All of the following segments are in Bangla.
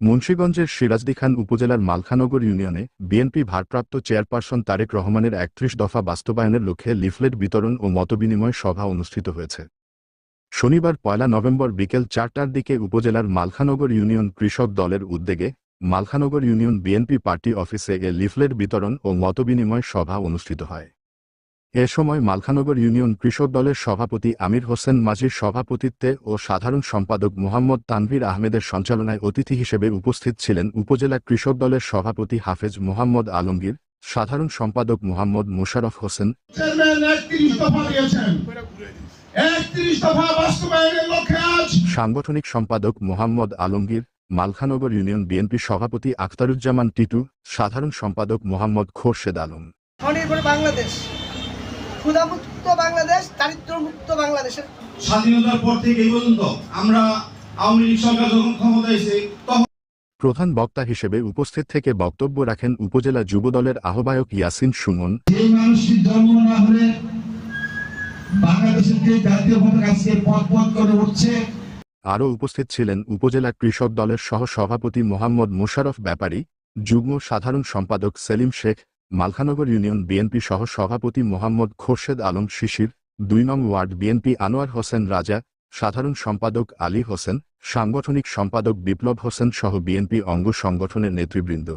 মুন্সীগঞ্জের সিরাজদি খান উপজেলার মালখানগর ইউনিয়নে বিএনপি ভারপ্রাপ্ত চেয়ারপারসন তারেক রহমানের একত্রিশ দফা বাস্তবায়নের লক্ষ্যে লিফলেট বিতরণ ও মতবিনিময় সভা অনুষ্ঠিত হয়েছে। শনিবার পয়লা নভেম্বর বিকেল চারটার দিকে উপজেলার মালখানগর ইউনিয়ন কৃষক দলের উদ্যোগে মালখানগর ইউনিয়ন বিএনপি পার্টি অফিসে এ লিফলেট বিতরণ ও মতবিনিময় সভা অনুষ্ঠিত হয়। এ সময় মালখানগর ইউনিয়ন কৃষক দলের সভাপতি আমির হোসেন মাঝির সভাপতিত্বে ও সাধারণ সম্পাদক মোহাম্মদ তানভীর আহমেদের সঞ্চালনায় অতিথি হিসেবে উপস্থিত ছিলেন উপজেলা কৃষক দলের সভাপতি হাফেজ মোহাম্মদ আলমগীর সাধারণ সম্পাদক মোহাম্মদ মোশারফ হোসেন। চেয়ারম্যান একত্রিশ দফা দিয়েছেন। একত্রিশ দফা বাস্তবায়নের লক্ষ্যে আজ সাংগঠনিক সম্পাদক মোহাম্মদ আলমগীর মালখানগর ইউনিয়ন বিএনপি সভাপতি আখতারুজ্জামান টিটু সাধারণ সম্পাদক মোহাম্মদ খোরশেদ আলম। বাংলাদেশ। ক্ষুধামুক্ত বাংলাদেশ দারিদ্র্যমুক্ত বাংলাদেশের স্বাধীনতার পর থেকে এই পর্যন্ত আমরা আওয়ামী লীগ সরকার যখন ক্ষমতায় এসে তখন প্রধান বক্তা হিসেবে উপস্থিত থেকে বক্তব্য রাখেন উপজেলা যুবদলের আহ্বায়ক ইয়াসিন সুমন। এই মানুষটির জন্ম না হলে বাংলাদেশের যে জাতীয় পতাকা আজকে পথ পথ করে উঠছে আরও উপস্থিত ছিলেন উপজেলা কৃষক দলের সহ সভাপতি মোহাম্মদ মোশারফ ব্যাপারী যুগ্ম সাধারণ সম্পাদক সেলিম শেখ মালখানগর ইউনিয়ন বিএনপি সহ সভাপতি মোহাম্মদ খোরশেদ আলম শিশির, দুই নং ওয়ার্ড বিএনপি আনোয়ার হোসেন রাজা, সাধারণ সম্পাদক আলী হোসেন, সাংগঠনিক সম্পাদক বিপ্লব হোসেন সহ বিএনপি অঙ্গ সংগঠনের নেতৃবৃন্দ।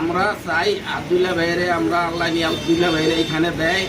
আমরা চাই আবদুল্লাহ ভাইয়েরে, আমরা আল্লাহ নিয়ে আবদুল্লাহ ভাইয়েরে এখানে দেয়।